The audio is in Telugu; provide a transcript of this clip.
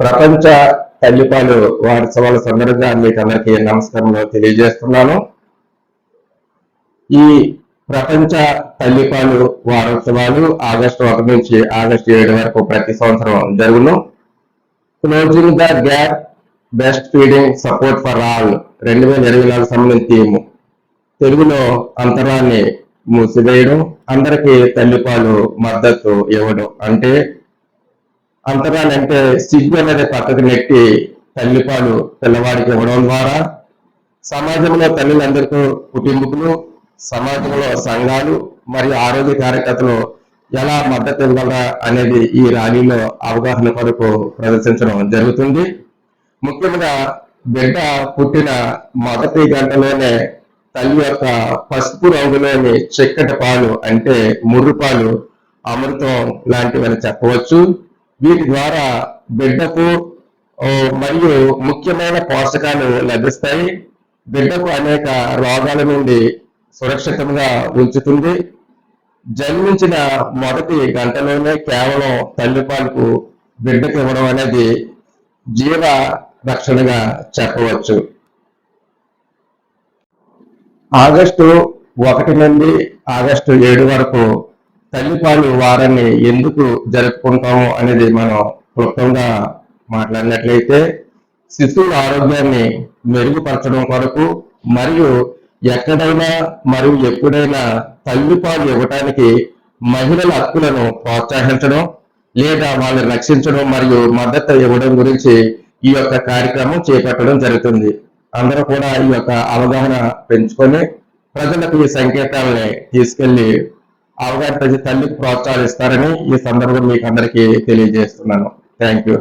ప్రపంచ తల్లిపాలు వారోత్సవాల సందర్భంగా మీకు అందరికీ నమస్కారంలో తెలియజేస్తున్నాను. ఈ ప్రపంచ తల్లిపాలు వారోత్సవాలు ఆగస్టు ఒకటి నుంచి ఆగస్టు ఏడు వరకు ప్రతి సంవత్సరం జరుగును. Closing the gap best feeding support for all రెండు వేల ఇరవై నాలుగు సంబంధించిన థీమ్. తెలుగులో అంతరాన్ని మూసివేయడం అందరికీ తల్లిపాలు మద్దతు ఇవ్వడం అంటే అంతరాన్ని అంటే సిగ్గు అనేది పక్కకు నెట్టి తల్లిపాలు పిల్లవాడికి ఇవ్వడం ద్వారా. సమాజంలో తల్లులందరికీ కుటుంబకులు సమాజంలో సంఘాలు మరియు ఆరోగ్య కార్యకర్తలు ఎలా మద్దతు ఇవ్వాలా అనేది ఈ ర్యాలీలో అవగాహన కొరకు ప్రదర్శించడం జరుగుతుంది. ముఖ్యంగా బిడ్డ పుట్టిన మొదటి గంటలోనే తల్లి యొక్క పసుపు రంగులోని చిక్కటి పాలు అంటే ముర్రు పాలు అమృతం లాంటివని చెప్పవచ్చు. వీటి ద్వారా బిడ్డకు మరియు ముఖ్యమైన పోషకాలు లభిస్తాయి. బిడ్డకు అనేక రోగాల నుండి సురక్షితంగా ఉంచుతుంది. జన్మించిన మొదటి గంటలోనే కేవలం తల్లిపాలకు బిడ్డకు ఇవ్వడం అనేది జీవ రక్షణగా చెప్పవచ్చు. ఆగస్టు ఒకటి నుండి ఆగస్టు ఏడు వరకు తల్లిపాలు వారాన్ని ఎందుకు జరుపుకుంటాము అనేది మనం క్లుప్తంగా మాట్లాడినట్లయితే శిశువుల ఆరోగ్యాన్ని మెరుగుపరచడం కొరకు మరియు ఎక్కడైనా మరియు ఎప్పుడైనా తల్లిపాలు ఇవ్వటానికి మహిళల హక్కులను ప్రోత్సహించడం లేదా వాళ్ళని రక్షించడం మరియు మద్దతు ఇవ్వడం గురించి ఈ యొక్క కార్యక్రమం చేపట్టడం జరుగుతుంది. అందరూ కూడా ఈ యొక్క అవగాహన పెంచుకొని ప్రజలకు ఈ సంకేతాలని తీసుకెళ్ళి అవగాహన ప్రతి తల్లికి ప్రోత్సహిస్తారని ఈ సందర్భంగా మీకు అందరికీ తెలియజేస్తున్నాను. Thank you